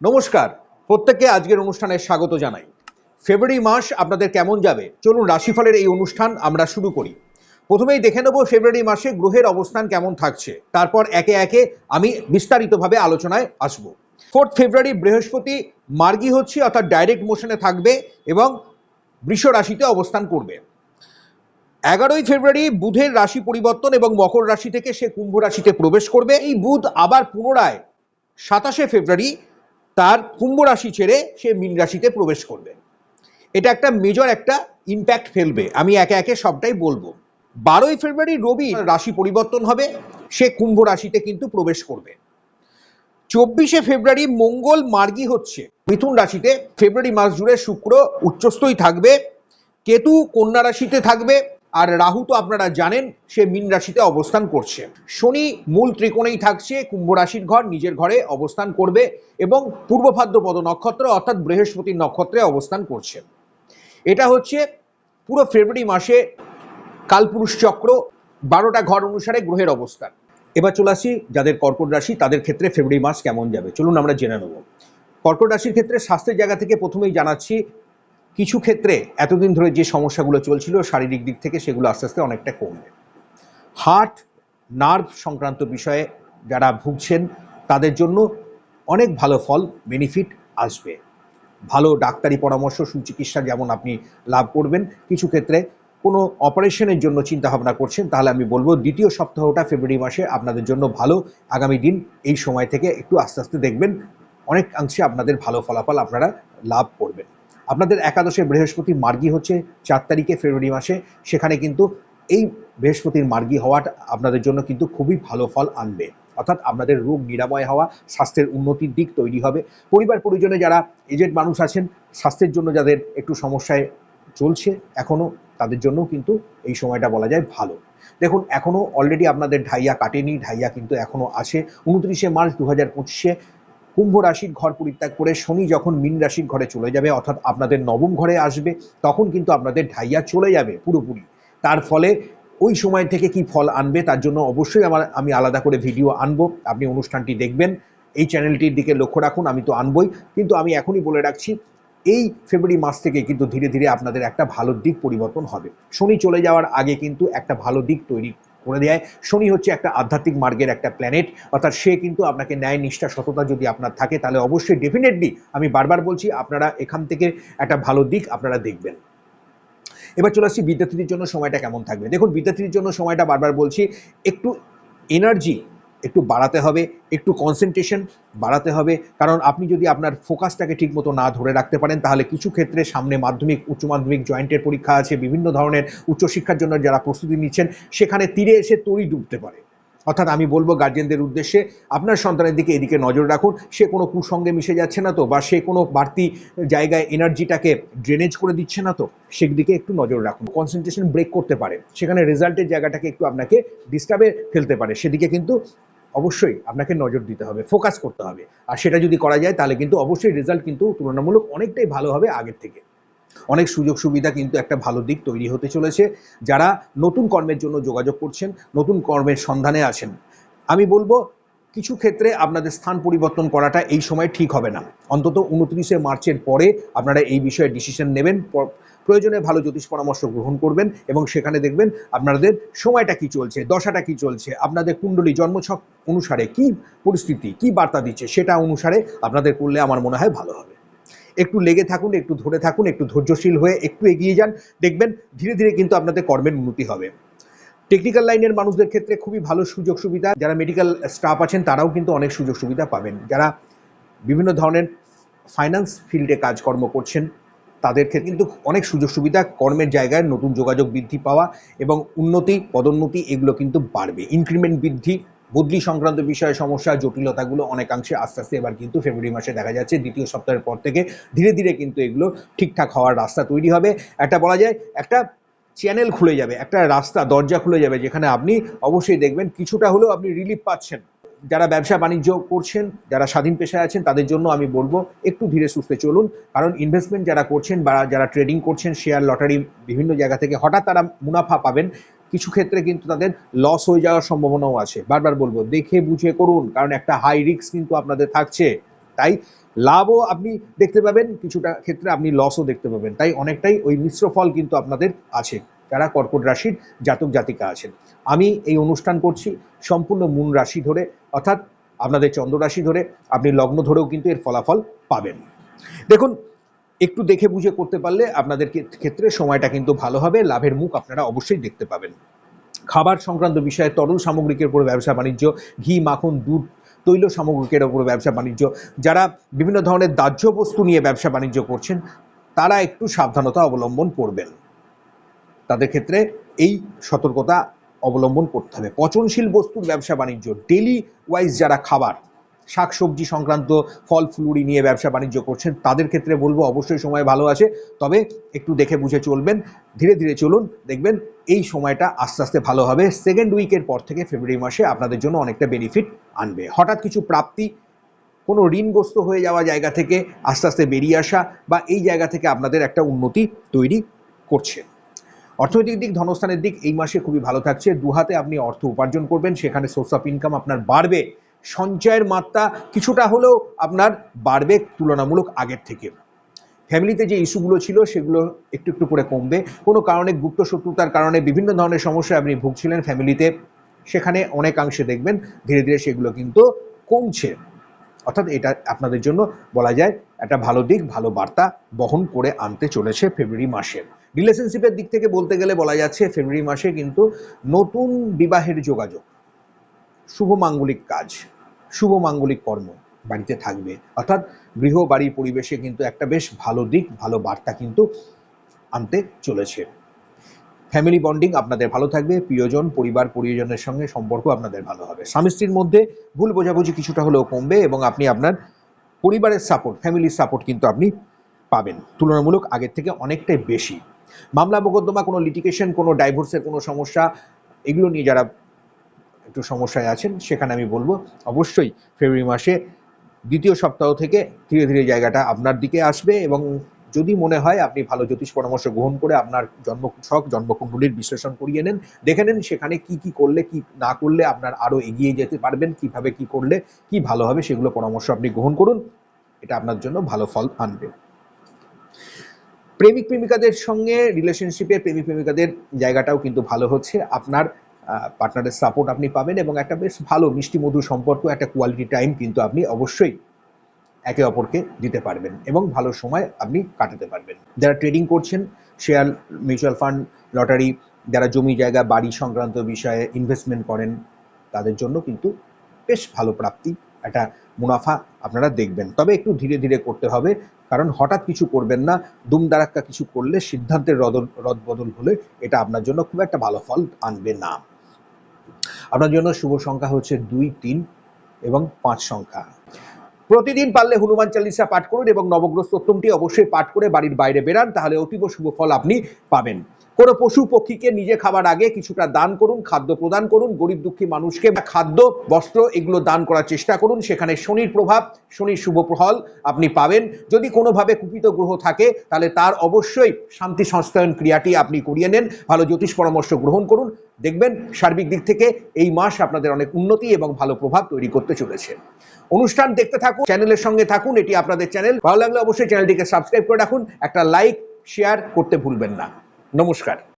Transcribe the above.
নমস্কার। প্রত্যেককে আজকের অনুষ্ঠানে স্বাগত জানাই। ফেব্রুয়ারি মাস আপনাদের কেমন যাবে? চলুন রাশিফলের এই অনুষ্ঠান আমরা শুরু করি। প্রথমেই দেখে নেব ফেব্রুয়ারি মাসে গ্রহের অবস্থান কেমন থাকছে। তারপর একে একে আমি বিস্তারিতভাবে আলোচনায় আসব। ফোর্থ ফেব্রুয়ারি বৃহস্পতি মার্গী হচ্ছে, অর্থাৎ ডাইরেক্ট মোশনে থাকবে এবং বৃষ রাশিতে অবস্থান করবে। এগারোই ফেব্রুয়ারি বুধের রাশি পরিবর্তন এবং মকর রাশি থেকে সে কুম্ভ রাশিতে প্রবেশ করবে। এই বুধ আবার পুনরায় সাতাশে ফেব্রুয়ারি তার কুম্ভ রাশি ছেড়ে সে মীন রাশিতে প্রবেশ করবে। এটা একটা মেজর একটা ইম্প্যাক্ট ফেলবে। আমি একে একে সবটাই বলব। বারোই ফেব্রুয়ারি রবি রাশি পরিবর্তন হবে। সে কুম্ভ রাশিতে কিন্তু প্রবেশ করবে। চব্বিশে ফেব্রুয়ারি মঙ্গল মার্গী হচ্ছে। মিথুন রাশিতে ফেব্রুয়ারি মাস জুড়ে শুক্র উচ্চস্থই থাকবে। কেতু কন্যা রাশিতে থাকবে। আর রাহু তো আপনারা জানেন, সে মীন রাশিতে অবস্থান করছে। শনি মূল ত্রিকোণেই থাকছে, কুম্ভ রাশির ঘর, নিজের ঘরে অবস্থান করবে এবং পূর্ব ভাদ্রপদ নক্ষত্র অর্থাৎ বৃহস্পতির নক্ষত্রে অবস্থান করছে। এটা হচ্ছে পুরো ফেব্রুয়ারি মাসে কালপুরুষ চক্র, বারোটা ঘর অনুসারে গ্রহের অবস্থান। এবার চলে আসি যাদের কর্কট রাশি, তাদের ক্ষেত্রে ফেব্রুয়ারি মাস কেমন যাবে? চলুন আমরা জেনে নেব। কর্কট রাশির ক্ষেত্রে স্বাস্থ্যের জায়গা থেকে প্রথমেই জানাচ্ছি কিছু ক্ষেত্রে এতদিন ধরে যে সমস্যাগুলো চলছিল শারীরিক দিক থেকে সেগুলো আস্তে আস্তে অনেকটা কমবে। হার্ট, নার্ভ সংক্রান্ত বিষয়ে যারা ভুগছেন, তাদের জন্য অনেক ভালো ফল, বেনিফিট আসবে। ভালো ডাক্তারি পরামর্শ, সুচিকিৎসা যেমন আপনি লাভ করবেন, কিছু ক্ষেত্রে কোনো অপারেশনের জন্য চিন্তা ভাবনা করছেন, তাহলে আমি বলব দ্বিতীয় সপ্তাহটা ফেব্রুয়ারি মাসে আপনাদের জন্য ভালো। আগামী দিন এই সময় থেকে একটু আস্তে আস্তে দেখবেন, অনেকাংশে আপনাদের ভালো ফলাফল আপনারা লাভ করবেন। আপনাদের একাদশে বৃহস্পতি মার্গী হচ্ছে চার তারিখে ফেব্রুয়ারি মাসে। সেখানে কিন্তু এই বৃহস্পতির মার্গী হওয়াটা আপনাদের জন্য কিন্তু খুবই ভালো ফল আনবে। অর্থাৎ আপনাদের রোগ নিরাময় হওয়া, স্বাস্থ্যের উন্নতির দিক তৈরি হবে। পরিবার পরিজনে যারা এজেড মানুষ আছেন, স্বাস্থ্যের জন্য যাদের একটু সমস্যায় চলছে এখনও তাদের জন্য কিন্তু এই সময়টা বলা যায় ভালো। দেখুন এখনও অলরেডি আপনাদের ঢাইয়া কাটেনি, ঢাইয়া কিন্তু এখনও আছে। উনত্রিশে মার্চ দু হাজার কুম্ভ রাশির ঘর পরিত্যাগ করে শনি যখন মীন রাশির ঘরে চলে যাবে, অর্থাৎ আপনাদের নবম ঘরে আসবে, তখন কিন্তু আপনাদের ঢাইয়া চলে যাবে পুরোপুরি। তার ফলে ওই সময় থেকে কি ফল আনবে তার জন্য অবশ্যই আমার, আমি আলাদা করে ভিডিও আনব। আপনি অনুষ্ঠানটি দেখবেন, এই চ্যানেলটির দিকে লক্ষ্য রাখুন, আমি তো আনবই। কিন্তু আমি এখনই বলে রাখছি, এই ফেব্রুয়ারি মাস থেকে কিন্তু ধীরে ধীরে আপনাদের একটা ভালো দিক পরিবর্তন হবে। শনি চলে যাওয়ার আগে কিন্তু একটা ভালো দিক তৈরি করে দেয়। শনি হচ্ছে একটা আধ্যাত্মিক মার্গের একটা প্ল্যানেট অর্থাৎ সে কিন্তু আপনাকে ন্যায়, নিষ্ঠা, সততা যদি আপনার থাকে, তাহলে অবশ্যই ডেফিনেটলি আমি বারবার বলছি, আপনারা এখান থেকে একটা ভালো দিক আপনারা দেখবেন। এবার চলে আসছি বিদ্যার্থীদের জন্য সময়টা কেমন থাকবে? দেখুন, বিদ্যার্থীদের জন্য সময়টা বারবার বলছি, একটু এনার্জি একটু বাড়াতে হবে, একটু কনসেন্ট্রেশন বাড়াতে হবে। কারণ আপনি যদি আপনার ফোকাসটাকে ঠিকমতো না ধরে রাখতে পারেন, তাহলে কিছু ক্ষেত্রে সামনে মাধ্যমিক, উচ্চ মাধ্যমিক জয়েন্টের পরীক্ষা আছে, বিভিন্ন ধরনের উচ্চশিক্ষার জন্য যারা প্রস্তুতি নিচ্ছেন, সেখানে তীরে এসে তরি ডুবতে পারে। অর্থাৎ আমি বলব গার্জেনদের উদ্দেশ্যে, আপনার সন্তানের দিকে এদিকে নজর রাখুন। সে কোনো কুসঙ্গে মিশে যাচ্ছে না তো, বা সে কোনো বাড়তি জায়গায় এনার্জিটাকে ড্রেনেজ করে দিচ্ছে না তো সেদিকে একটু নজর রাখুন। কনসেন্ট্রেশন ব্রেক করতে পারে সেখানে রেজাল্টের জায়গাটাকে একটু আপনাকে ডিস্টার্বে ফেলতে পারে। সেদিকে কিন্তু অবশ্যই আপনাকে নজর দিতে হবে ফোকাস করতে হবে। আর সেটা যদি করা যায়, তাহলে কিন্তু অবশ্যই রেজাল্ট কিন্তু তুলনামূলক অনেকটাই ভালো হবে আগের থেকে। অনেক সুযোগ সুবিধা কিন্তু একটা ভালো দিক তৈরি হতে চলেছে। যারা নতুন কর্মের জন্য যোগাযোগ করছেন, নতুন কর্মের সন্ধানে আছেন, আমি বলব কিছু ক্ষেত্রে আপনাদের স্থান পরিবর্তন করাটা এই সময় ঠিক হবে না। অন্তত উনত্রিশে মার্চের পরে আপনারা এই বিষয়ে ডিসিশন নেবেন প্রয়োজনে ভালো জ্যোতিষ পরামর্শ গ্রহণ করবেন এবং সেখানে দেখবেন আপনাদের সময়টা কি চলছে, দশাটা কি চলছে, আপনাদের কুণ্ডলী জন্মছক অনুসারে কি পরিস্থিতি, কি বার্তা দিচ্ছে, সেটা অনুসারে আপনাদের করলে আমার মনে হয় ভালো হবে। একটু লেগে থাকুন, একটু ধরে থাকুন, একটু ধৈর্যশীল হয়ে একটু এগিয়ে যান। দেখবেন ধীরে ধীরে কিন্তু আপনাদের কর্মের উন্নতি হবে। টেকনিক্যাল লাইনের মানুষদের ক্ষেত্রে খুবই ভালো সুযোগ সুবিধা। যারা মেডিকেল স্টাফ আছেন, তারাও কিন্তু অনেক সুযোগ সুবিধা পাবেন। যারা বিভিন্ন ধরনের ফাইন্যান্স ফিল্ডে কাজকর্ম করছেন, তাদের ক্ষেত্রে কিন্তু অনেক সুযোগ সুবিধা, কর্মের জায়গায় নতুন যোগাযোগ বৃদ্ধি পাওয়া এবং উন্নতি, পদোন্নতি এগুলো কিন্তু বাড়বে। ইনক্রিমেন্ট বৃদ্ধি বদলি সংক্রান্ত বিষয়ে সমস্যা, জটিলতাগুলো অনেকাংশে আস্তে আস্তে এবার কিন্তু ফেব্রুয়ারি মাসে দেখা যাচ্ছে। দ্বিতীয় সপ্তাহের পর থেকে ধীরে ধীরে কিন্তু এগুলো ঠিকঠাক হওয়ার রাস্তা তৈরি হবে। একটা বলা যায়, একটা চ্যানেল খুলে যাবে, একটা রাস্তা, দরজা খুলে যাবে, যেখানে আপনি অবশ্যই দেখবেন কিছুটা হলেও আপনি রিলিফ পাচ্ছেন। যারা ব্যবসা বাণিজ্য করছেন, যারা স্বাধীন পেশায় আছেন, তাদের জন্য আমি বলব, একটু ধীরে সুস্থে চলুন। কারণ ইনভেস্টমেন্ট যারা করছেন বা যারা ট্রেডিং করছেন শেয়ার লটারি বিভিন্ন জায়গা থেকে হঠাৎ তারা মুনাফা পাবেন। কিছু ক্ষেত্রে কিন্তু তাদের লস হয়ে যাওয়ার সম্ভাবনাও আছে। বারবার বলব, দেখে বুঝে করুন, কারণ একটা হাই রিস্ক কিন্তু আপনাদের থাকছে। তাই লাভও আপনি দেখতে পাবেন, কিছুটা ক্ষেত্রে আপনি লসও দেখতে পাবেন। তাই অনেকটাই ওই মিশ্র ফল কিন্তু আপনাদের আছে, যারা কর্কট রাশির জাতক জাতিকা আছেন। আমি এই অনুষ্ঠান করছি সম্পূর্ণ মূল রাশি ধরে, অর্থাৎ আপনাদের চন্দ্র রাশি ধরে, আপনি লগ্ন ধরেও কিন্তু এর ফলাফল পাবেন। দেখুন একটু দেখে বুঝে করতে পারলে আপনাদের ক্ষেত্রে সময়টা কিন্তু ভালো হবে। লাভের মুখ আপনারা অবশ্যই দেখতে পাবেন। খাবার সংক্রান্ত বিষয়ে তরল সামগ্রিকের উপর ব্যবসা বাণিজ্য, ঘি, মাখন, দুধ, তৈল সামগ্রিকের উপর ব্যবসা বাণিজ্য, যারা বিভিন্ন ধরনের দাহ্য বস্তু নিয়ে ব্যবসা বাণিজ্য করছেন, তারা একটু সাবধানতা অবলম্বন করবেন। তাদের ক্ষেত্রে এই সতর্কতা অবলম্বন করতে হবে। পচনশীল বস্তুর ব্যবসা বাণিজ্য ডেলি ওয়াইজ যারা খাবার শাকসবজি সংক্রান্ত ফল ফ্লুরি নিয়ে ব্যবসা বাণিজ্য করছেন, তাদের ক্ষেত্রে বলব অবশ্যই সময় ভালো আছে। তবে একটু দেখে বুঝে চলবেন, ধীরে ধীরে চলুন, দেখবেন এই সময়টা আস্তে আস্তে ভালো হবে। সেকেন্ড উইকের পর থেকে ফেব্রুয়ারি মাসে আপনাদের জন্য অনেকটা বেনিফিট আনবে। হঠাৎ কিছু প্রাপ্তি, কোনো ঋণগ্রস্ত হয়ে যাওয়া জায়গা থেকে আস্তে আস্তে বেরিয়ে আসা বা এই জায়গা থেকে আপনাদের একটা উন্নতি তৈরি করছে। অর্থনৈতিক দিক, ধনস্থানের দিক, এই মাসে খুবই ভালো থাকছে। দু হাতে আপনি অর্থ উপার্জন করবেন, সেখানে সোর্স অফ ইনকাম আপনার বাড়বে। সঞ্চয়ের মাত্রা কিছুটা হলেও আপনার বাড়বে তুলনামূলক আগের থেকে। ফ্যামিলিতে যে ইস্যুগুলো ছিল সেগুলো একটু একটু করে কমবে। কোনো কারণে গুপ্ত শত্রুতার কারণে বিভিন্ন ধরনের সমস্যায় আপনি ভুগছিলেন ফ্যামিলিতে, সেখানে অনেকাংশে দেখবেন ধীরে ধীরে সেগুলো কিন্তু কমছে। অর্থাৎ এটা আপনাদের জন্য বলা যায় একটা ভালো দিক, ভালো বার্তা বহন করে আনতে চলেছে ফেব্রুয়ারি মাসে। রিলেশনশিপের দিক থেকে বলতে গেলে বলা যাচ্ছে ফেব্রুয়ারি মাসে কিন্তু নতুন বিবাহের যোগাযোগ। শুভ মাঙ্গলিক কাজ। শুভ মাঙ্গলিক কর্ম বাড়িতে থাকবে। অর্থাৎ গৃহ বাড়ির পরিবেশে কিন্তু একটা বেশ ভালো দিক, ভালো বার্তা কিন্তু আনতে চলেছে। ফ্যামিলি বন্ডিং আপনাদের ভালো থাকবে, প্রিয়জন, পরিবার, পরিজনের সঙ্গে সম্পর্ক আপনাদের ভালো হবে। স্বামী স্ত্রীর মধ্যে ভুল বোঝাবুঝি কিছুটা হলেও কমবে এবং আপনি আপনার পরিবারের সাপোর্ট ফ্যামিলির সাপোর্ট কিন্তু আপনি পাবেন। তুলনামূলক আগের থেকে অনেকটাই বেশি। মামলা, মোকদ্দমা, কোনো লিটিগেশন কোনো ডাইভোর্সের কোনো সমস্যা, এগুলো নিয়ে যারা একটু সমস্যায় আছেন, সেখানে আমি বলব, অবশ্যই ফেব্রুয়ারি মাসে দ্বিতীয় সপ্তাহ থেকে ধীরে ধীরে জায়গাটা আপনার দিকে আসবে এবং যদি মনে হয় আপনি ভালো জ্যোতিষ পরামর্শ গ্রহণ করে আপনার জন্ম ছক জন্মকুণ্ডলীর বিশ্লেষণ করিয়ে নেন, দেখে নেন সেখানে কি কি করলে, কি না করলে আপনার আরও এগিয়ে যেতে পারবেন, কীভাবে কি করলে, কি ভালো হবে সেগুলো পরামর্শ আপনি গ্রহণ করুন, এটা আপনার জন্য ভালো ফল আনবে। প্রেমিক প্রেমিকাদের সঙ্গে রিলেশনশিপে প্রেমিক প্রেমিকাদের জায়গাটাও কিন্তু ভালো হচ্ছে, আপনার পার্টনারের সাপোর্ট আপনি পাবেন এবং একটা বেশ ভালো মিষ্টি মধুর সম্পর্ক, একটা কোয়ালিটি টাইম কিন্তু আপনি অবশ্যই একে অপরকে দিতে পারবেন এবং ভালো সময় আপনি কাটাতে পারবেন। যারা ট্রেডিং করছেন শেয়ার মিউচুয়াল ফান্ড লটারি যারা জমি জায়গা, বাড়ি সংক্রান্ত বিষয়ে ইনভেস্টমেন্ট করেন, তাদের জন্য কিন্তু বেশ ভালো প্রাপ্তি, একটা মুনাফা আপনারা দেখবেন। তবে একটু ধীরে ধীরে করতে হবে, কারণ হঠাৎ কিছু করবেন না, দুমদারাক্কা কিছু করলে সিদ্ধান্তের রদল রদবদল হলে এটা আপনার জন্য খুব একটা ভালো ফল আনবে না। আপনার জন্য শুভ সংখ্যা হচ্ছে দুই, তিন এবং পাঁচ সংখ্যা। প্রতিদিন পারলে হনুমান চালিসা পাঠ করুন এবং নবগ্রহ স্তোত্রমটি অবশ্যই পাঠ করে বাড়ির বাইরে বেরান তাহলে অতীব শুভ ফল আপনি পাবেন। কোনো পশু পক্ষীকে নিজে খাবার আগে কিছুটা দান করুন, খাদ্য প্রদান করুন, গরিব দুঃখী মানুষকে খাদ্য, বস্ত্র এগুলো দান করার চেষ্টা করুন, সেখানে শনির প্রভাব, শনির শুভ ফল আপনি পাবেন। যদি কোনোভাবে কুপিত গ্রহ থাকে, তাহলে তার অবশ্যই শান্তি সংস্থায়ন ক্রিয়াটি আপনি করিয়ে নেন, ভালো জ্যোতিষ পরামর্শ গ্রহণ করুন দেখবেন সার্বিক দিক থেকে এই মাস আপনাদের অনেক উন্নতি এবং ভালো প্রভাব তৈরি করতে চলেছে। অনুষ্ঠান দেখতে থাকুন, চ্যানেলের সঙ্গে থাকুন, এটি আপনাদের চ্যানেল। ভালো লাগলে অবশ্যই চ্যানেলটিকে সাবস্ক্রাইব করে রাখুন, একটা লাইক, শেয়ার করতে ভুলবেন না। নমস্কার।